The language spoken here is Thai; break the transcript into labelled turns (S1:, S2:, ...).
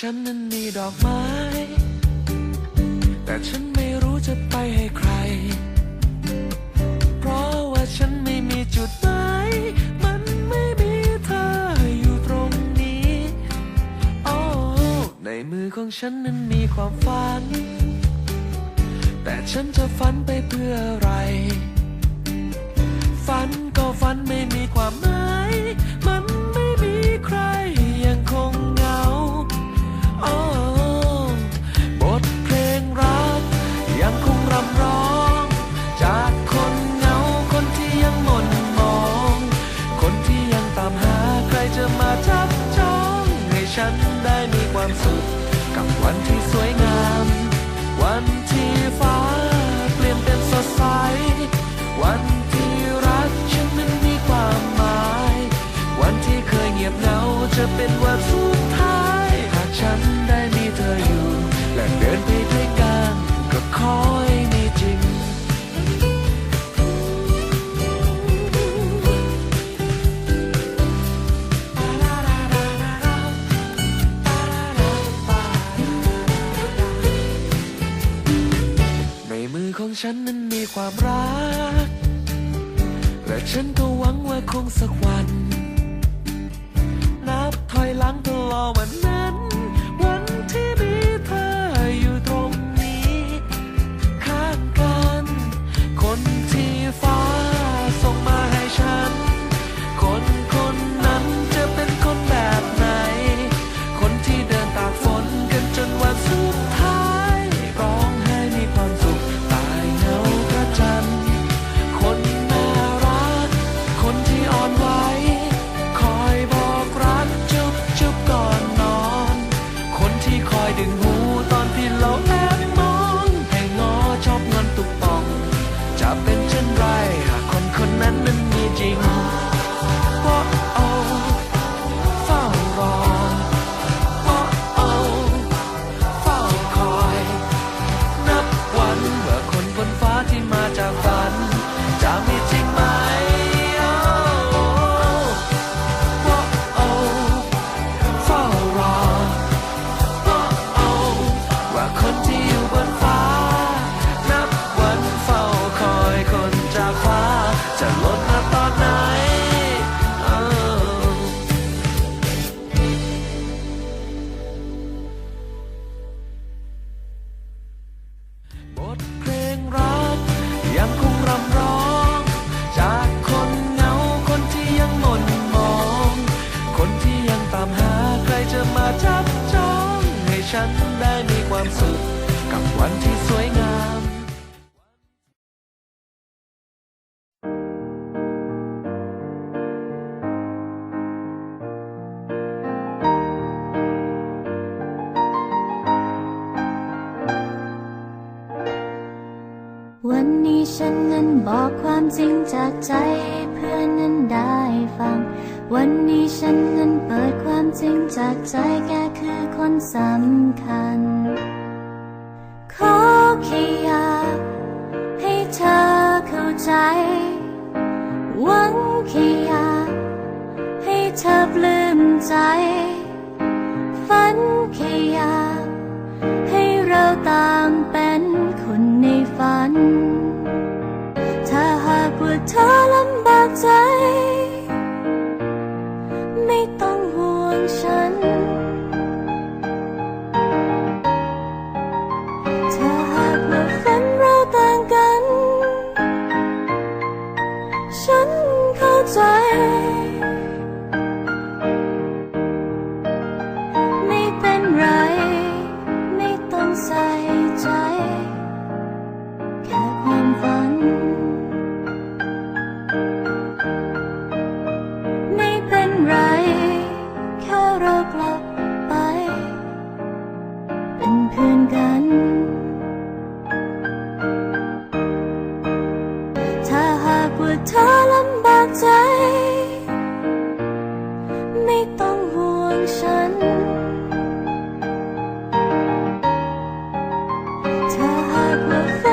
S1: ฉันนั้นมีดอกไม้ แต่ฉันไม่รู้จะไปให้ใคร เพราะว่าฉันไม่มีจุดหมายมันไม่มีเธออยู่ตรงนี้โอ้ในมือของฉันนั้นมีความฝัน แต่ฉันจะฝันไปเพื่ออะไร ฝันก็ฝันไม่มีความหมาย ฉันนั้นมีความรัก และฉันก็หวังว่าคงสักวัน นับถอยหลังตลอดวันนั้น สุขกับวันที่สวยงาม
S2: วันนี้ฉันนั้นบอกความจริงจากใจให้เพื่อนนั้นได้ฟัง วันนี้ฉันนั้นเปิดความจริงจากใจแกคือคนสำคัญ ขอแค่อยากให้เธอเข้าใจ หวังแค่อยากให้เธอปลื้มใจ ฝันแค่อยากให้เราต่างเป็นคนในฝัน ถ้าหากว่าเธอลำบากใจ เป็นไร ไม่ต้องใส่ใจ แค่ความฝัน ไม่เป็นไร แค่เรากลับไป เป็นเพื่อนกัน ถ้าหากว่าเธอลำบากใจ heart will